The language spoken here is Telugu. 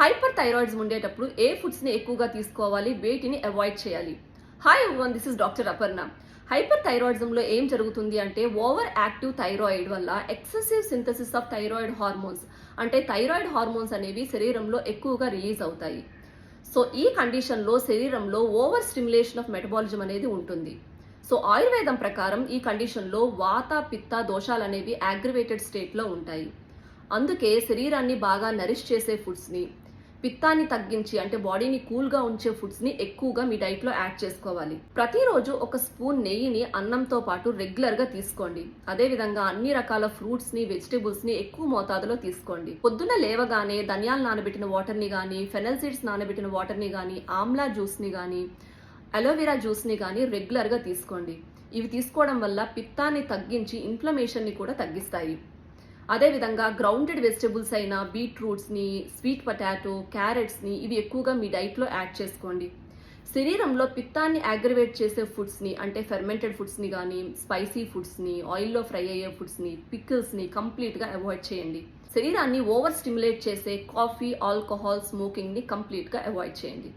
హైపర్ థైరాయిడ్స్ ఉండేటప్పుడు ఏ ఫుడ్స్ని ఎక్కువగా తీసుకోవాలి వేటిని అవాయిడ్ చేయాలి? Hi one this is doctor Aparna hyper థైరాయిడిజంలో ఏం జరుగుతుంది అంటే ఓవర్ యాక్టివ్ థైరాయిడ్ వల్ల excessive synthesis of thyroid hormones అంటే థైరాయిడ్ హార్మోన్స్ అనేవి శరీరంలో ఎక్కువగా రిలీజ్ అవుతాయి. సో ఈ కండిషన్లో శరీరంలో ఓవర్ స్టిమ్యులేషన్ ఆఫ్ మెటబాలిజం అనేది ఉంటుంది. సో ఆయుర్వేదం ప్రకారం ఈ కండిషన్లో వాత పిత్త దోషాలు అనేవి అగ్రివేటెడ్ స్టేట్లో ఉంటాయి. అందుకే శరీరాన్ని బాగా నరిష్ చేసే ఫుడ్స్ని పిత్తాన్ని తగ్గించి అంటే బాడీని కూల్గా ఉంచే ఫుడ్స్ని ఎక్కువగా మీ డైట్లో యాడ్ చేసుకోవాలి. ప్రతిరోజు ఒక స్పూన్ నెయ్యిని అన్నంతో పాటు రెగ్యులర్గా తీసుకోండి. అదేవిధంగా అన్ని రకాల ఫ్రూట్స్ని వెజిటేబుల్స్ని ఎక్కువ మోతాదులో తీసుకోండి. పొద్దున్న లేవగానే ధనియాలు నానబెట్టిన వాటర్ని కానీ ఫెనల్ సీడ్స్ నానబెట్టిన వాటర్ని కానీ ఆమ్లా జ్యూస్ని కానీ అలోవెరా జ్యూస్ని కానీ రెగ్యులర్గా తీసుకోండి. ఇవి తీసుకోవడం వల్ల పిత్తాన్ని తగ్గించి ఇన్ఫ్లమేషన్ని కూడా తగ్గిస్తాయి. అదేవిధంగా గ్రౌండెడ్ వెజిటబుల్స్ అయిన బీట్రూట్స్ని స్వీట్ పొటాటో క్యారెట్స్ని ఇవి ఎక్కువగా మీ డైట్లో యాడ్ చేసుకోండి. శరీరంలో పిత్తాన్ని అగ్రివేట్ చేసే ఫుడ్స్ని అంటే ఫెర్మెంటెడ్ ఫుడ్స్ని కానీ స్పైసీ ఫుడ్స్ని ఆయిల్లో ఫ్రై అయ్యే ఫుడ్స్ని పికిల్స్ని కంప్లీట్గా అవాయిడ్ చేయండి. శరీరాన్ని ఓవర్ స్టిమ్యులేట్ చేసే కాఫీ ఆల్కహాల్ స్మోకింగ్ని కంప్లీట్గా అవాయిడ్ చేయండి.